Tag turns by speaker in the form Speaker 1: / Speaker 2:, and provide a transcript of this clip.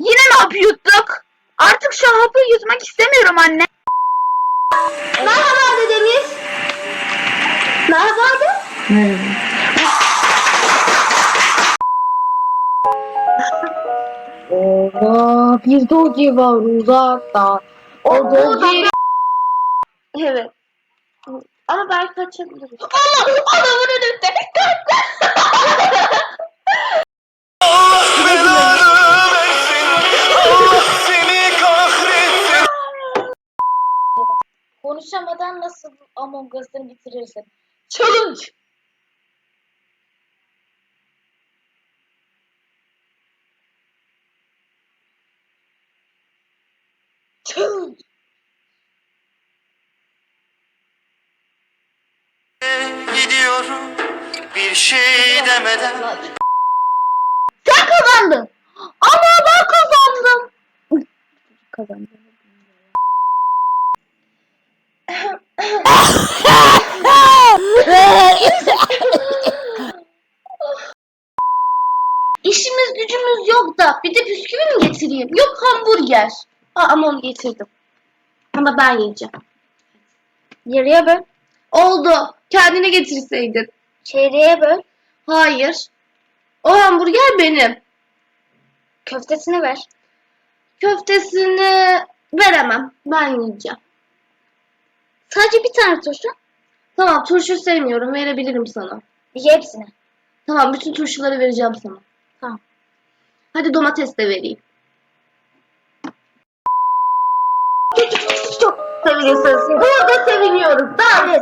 Speaker 1: Yine ne yapıyorduk? Artık şu hapı yutmak istemiyorum anne.
Speaker 2: Merhaba dedemiz. Merhaba de.
Speaker 1: Oo, bir dogi var uzakta. O dogi...
Speaker 2: Evet. Ama belki kaçabiliriz. Aa, adamın önünde.
Speaker 3: Konuşamadan nasıl Among Us'ını bitirirsin?
Speaker 2: Challenge. Challenge.
Speaker 4: Gidiyorum bir şey demeden.
Speaker 1: Sen kazandın. Ama ben kazandım. Kazandım.
Speaker 2: Gücümüz yok da bir de bisküvi mi getireyim? Yok hamburger. Aa, ama onu getirdim. Ama ben yiyeceğim.
Speaker 1: Yarıya böl.
Speaker 2: Oldu. Kendine getirseydin.
Speaker 1: Çeyreğe böl.
Speaker 2: Hayır. O hamburger benim.
Speaker 1: Köftesini ver.
Speaker 2: Köftesini veremem. Ben yiyeceğim.
Speaker 1: Sadece bir tane turşu.
Speaker 2: Tamam turşu sevmiyorum. Verebilirim sana.
Speaker 1: Ye hepsini.
Speaker 2: Tamam bütün turşuları vereceğim sana.
Speaker 1: Tamam.
Speaker 2: Hadi domates de vereyim.
Speaker 1: Çok seviniyorsun.
Speaker 2: Burada seviniyoruz. Dans.